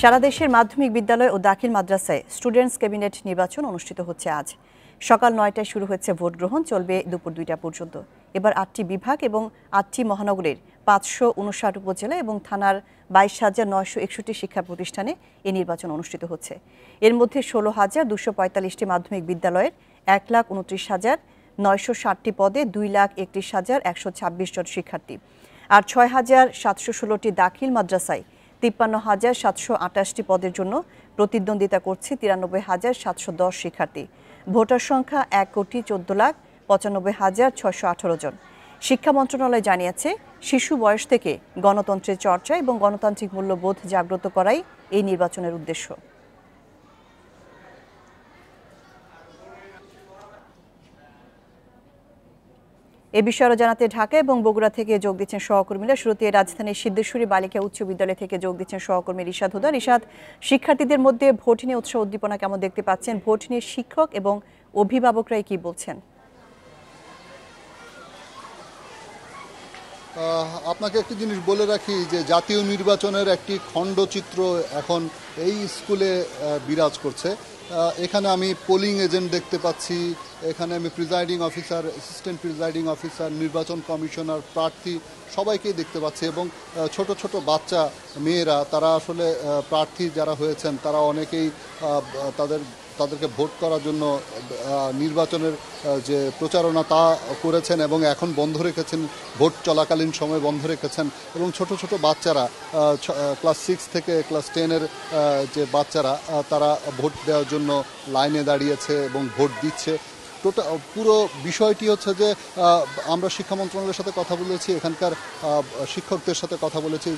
সারা দেশের মাধ্যমিক বিদ্যালয় ও দাখিল মাদ্রাসায় স্টুডেন্টস ক্যাবিনেট নির্বাচন অনুষ্ঠিত হচ্ছে আজ। সকাল নয়টায় শুরু হয়েছে ভোট গ্রহণ, চলবে দুপুর দুইটা পর্যন্ত। এবার আটটি বিভাগ এবং আটটি মহানগরের পাঁচশো উনষাট উপজেলা এবং থানার বাইশ হাজার নয়শো একষট্টি শিক্ষা প্রতিষ্ঠানে এই নির্বাচন অনুষ্ঠিত হচ্ছে। এর মধ্যে ষোলো হাজার দুশো পঁয়তাল্লিশটি মাধ্যমিক বিদ্যালয়ের এক লাখ উনত্রিশ হাজার নয়শো ষাটটি পদে দুই লাখ একত্রিশ হাজার একশো ছাব্বিশ জন শিক্ষার্থী। আর ছয় হাজার সাতশো ষোলোটি দাখিল মাদ্রাসায় তিপ্পান্ন হাজার সাতশো আটাশটি পদের জন্য প্রতিদ্বন্দ্বিতা করছে তিরানব্বই হাজার সাতশো দশ শিক্ষার্থী। ভোটার সংখ্যা এক কোটি চোদ্দ লাখ পঁচানব্বই হাজার ছশো আঠারো জন। শিক্ষা মন্ত্রণালয় জানিয়েছে, শিশু বয়স থেকে গণতন্ত্রের চর্চা এবং গণতান্ত্রিক মূল্যবোধ জাগ্রত করাই এই নির্বাচনের উদ্দেশ্য। এ বিষয়ে জানাতে ঢাকা এবং বগুড়া থেকে যোগ দিচ্ছেন সহকর্মীরা। শুরুতে রাজধানীর সিদ্ধেশ্বরী বালিকা উচ্চ বিদ্যালয় থেকে যোগ দিচ্ছেন সহকর্মী রিশাদ হুদা। রিশাদ, শিক্ষার্থীদের মধ্যে ভোট নিয়ে উৎসাহ উদ্দীপনা কেমন দেখতে পাচ্ছেন? ভোট নিয়ে শিক্ষক এবং অভিভাবকরাই কি বলছেন? আপনাকে একটি জিনিস বলে রাখি যে জাতীয় নির্বাচনের একটি খণ্ডচিত্র এখন এই স্কুলে বিরাজ করছে। এখানে আমি পোলিং এজেন্ট দেখতে পাচ্ছি। এখানে আমি presiding officer assistant presiding officer নির্বাচন কমিশনার, প্রার্থী সবাইকেই দেখতে পাচ্ছি এবং ছোট ছোট বাচ্চা মেয়েরা, তারা আসলে প্রার্থী যারা হয়েছেন, তারা অনেকেই তাদের তাদেরকে ভোট করার জন্য নির্বাচনের যে প্রচারণা তা করেছেন এবং এখন বন্ধ রেখেছেন, ভোট চলাকালীন সময় বন্ধ রেখেছেন এবং ছোট ছোট বাচ্চারা ক্লাস সিক্স থেকে ক্লাস টেনের যে বাচ্চারা তারা ভোট দেওয়ার জন্য লাইনে দাঁড়িয়েছে এবং ভোট দিচ্ছে। টোটাল পুরো বিষয়টি হচ্ছে যে আমরা শিক্ষা মন্ত্রণালয়ের সাথে কথা বলেছি, এখানকার শিক্ষকদের সাথে কথা বলেছি।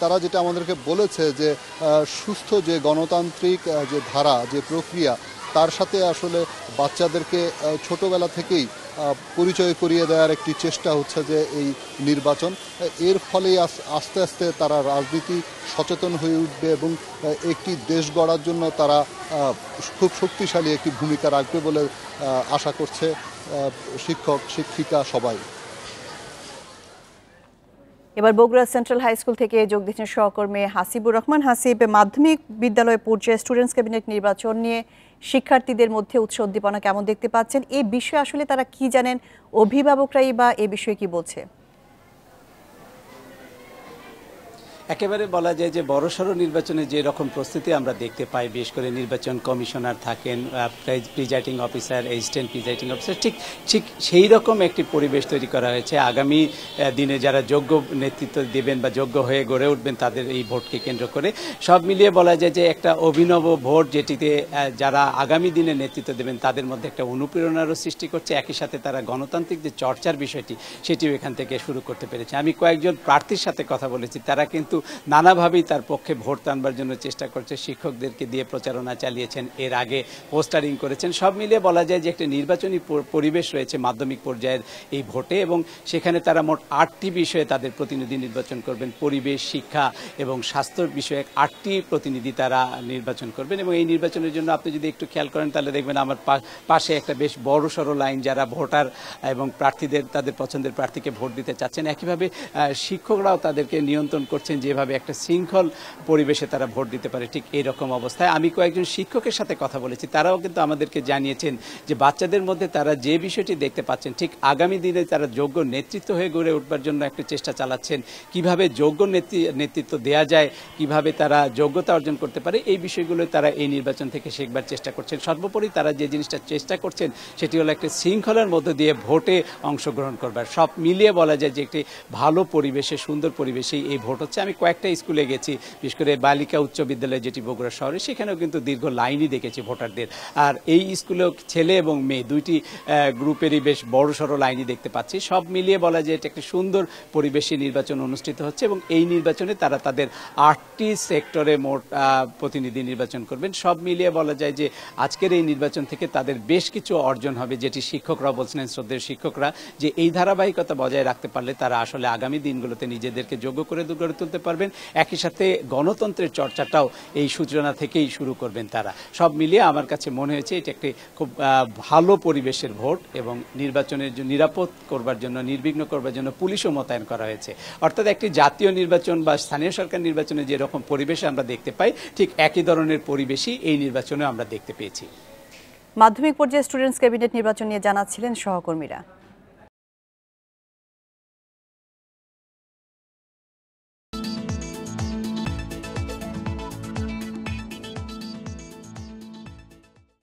তারা যেটা আমাদেরকে বলেছে যে সুস্থ যে গণতান্ত্রিক যে ধারা, যে প্রক্রিয়া, তার সাথে আসলে বাচ্চাদেরকে ছোটবেলা থেকেই পরিচয় করিয়ে দেওয়ার একটি চেষ্টা হচ্ছে যে এই নির্বাচন। এর ফলেই আস্তে আস্তে তারা রাজনীতি সচেতন হয়ে উঠবে এবং একটি দেশ গড়ার জন্য তারা খুব শক্তিশালী একটি ভূমিকা রাখবে বলে আশা করছে শিক্ষক, শিক্ষিকা সবাই। এবার বগুড়া সেন্ট্রাল হাই স্কুল থেকে যোগ দিচ্ছেন সহকর্মী হাসিবুর রহমান। হাসিব, মাধ্যমিক বিদ্যালয় পর্যায়ে স্টুডেন্টস ক্যাবিনেট নির্বাচন নিয়ে। শিক্ষার্থীদের মধ্যে উৎসাহ উদ্দীপনা কেমন দেখতে পাচ্ছেন? এ বিষয়ে আসলে তারা কি জানেন? অভিভাবকরাই বা এ বিষয়ে কি বলছে? একেবারে বলা যায় যে বড়সড় নির্বাচনে যে রকম প্রস্তুতি আমরা দেখতে পাই, বিশেষ করে নির্বাচন কমিশনার থাকেন presiding officer assistant presiding officer, ঠিক ঠিক সেই রকম একটি পরিবেশ তৈরি করা হয়েছে। আগামী দিনে যারা যোগ্য নেতৃত্ব দেবেন বা যোগ্য হয়ে গড়ে উঠবেন তাদের এই ভোটকে কেন্দ্র করে সব মিলিয়ে বলা যায় যে একটা অভিনব ভোট যেটিতে যারা আগামী দিনে নেতৃত্ব দেবেন তাদের মধ্যে একটা অনুপ্রেরণারও সৃষ্টি করছে। একই সাথে তারা গণতান্ত্রিক যে চর্চার বিষয়টি, সেটিও এখান থেকে শুরু করতে পেরেছে। আমি কয়েকজন প্রার্থীর সাথে কথা বলেছি, তারা কিন্তু নানাভাবেই তার পক্ষে ভোট টানবার জন্য চেষ্টা করছে। শিক্ষকদেরকে দিয়ে প্রচারণা চালিয়েছেন। এর আগে পোস্টারিং করেছেন। সব মিলিয়ে বলা যায় যে একটা নির্বাচনী পরিবেশ রয়েছে মাধ্যমিক পর্যায়ের এই ভোটে এবং সেখানে তারা মোট আটটি বিষয়ে তাদের প্রতিনিধি নির্বাচন করবেন। পরিবেশ, শিক্ষা এবং স্বাস্থ্য বিষয়ক আটটি প্রতিনিধি তারা নির্বাচন করবেন এবং এই নির্বাচনের জন্য আপনি যদি একটু খেয়াল করেন তাহলে দেখবেন আমার পাশে একটা বেশ বড় সড়ো লাইন যারা ভোটার এবং প্রার্থীদের, তাদের পছন্দের প্রার্থীকে ভোট দিতে চাচ্ছেন। একইভাবে শিক্ষকরাও তাদেরকে নিয়ন্ত্রণ করছেন যেভাবে একটা শৃঙ্খল পরিবেশে তারা ভোট দিতে পারে ঠিক এইরকম অবস্থায়। আমি কয়েকজন শিক্ষকের সাথে কথা বলেছি, তারাও কিন্তু আমাদেরকে জানিয়েছেন যে বাচ্চাদের মধ্যে তারা যে বিষয়টি দেখতে পাচ্ছেন, ঠিক আগামী দিনে তারা যোগ্য নেতৃত্ব হয়ে গড়ে উঠবার জন্য একটা চেষ্টা চালাচ্ছেন, কীভাবে যোগ্য নেতৃত্ব দেয়া যায়, কীভাবে তারা যোগ্যতা অর্জন করতে পারে, এই বিষয়গুলো তারা এই নির্বাচন থেকে শেখবার চেষ্টা করছেন। সর্বোপরি তারা যে জিনিসটা চেষ্টা করছেন, সেটি হলো একটা শৃঙ্খলার মধ্যে দিয়ে ভোটে অংশগ্রহণ করবার। সব মিলিয়ে বলা যায় যে একটি ভালো পরিবেশে, সুন্দর পরিবেশেই এই ভোট হচ্ছে। আমি কয়েকটা স্কুলে গেছি, বিশেষ করে বালিকা উচ্চ বিদ্যালয় যেটি বগুড়া শহরে, সেখানেও কিন্তু দীর্ঘ লাইনই দেখেছি ভোটারদের। আর এই স্কুলেও ছেলে এবং মেয়ে, দুইটি গ্রুপেরই বেশ বড় সড়ো লাইনই দেখতে পাচ্ছি। সব মিলিয়ে বলা যায় এটা একটি সুন্দর পরিবেশে নির্বাচন অনুষ্ঠিত হচ্ছে এবং এই নির্বাচনে তারা তাদের আটটি সেক্টরে মোট প্রতিনিধি নির্বাচন করবেন। সব মিলিয়ে বলা যায় যে আজকের এই নির্বাচন থেকে তাদের বেশ কিছু অর্জন হবে, যেটি শিক্ষকরা বলছিলেন শ্রদ্ধেয় শিক্ষকরা, যে এই ধারাবাহিকতা বজায় রাখতে পারলে তারা আসলে আগামী দিনগুলোতে নিজেদেরকে যোগ্য করে গড়ে তুলতে পারবেন। একই সাথে গণতন্ত্রের চর্চাটাও এই সূচনা থেকেই শুরু করবেন তারা। সব মিলিয়ে আমার কাছে মনে হয়েছে এটি একটি খুব ভালো পরিবেশের ভোট এবং নির্বাচনের নিরাপদ করবার জন্য, নির্বিঘ্ন করবার জন্য পুলিশও মোতায়েন করা হয়েছে। অর্থাৎ একটি জাতীয় নির্বাচন বা স্থানীয় সরকার নির্বাচনে যেরকম পরিবেশ আমরা দেখতে পাই, ঠিক একই ধরনের পরিবেশই এই নির্বাচনে আমরা দেখতে পেয়েছি। মাধ্যমিক পর্যায়ে স্টুডেন্টস ক্যাবিনেট নির্বাচন নিয়ে জানাচ্ছিলেন সহকর্মীরা।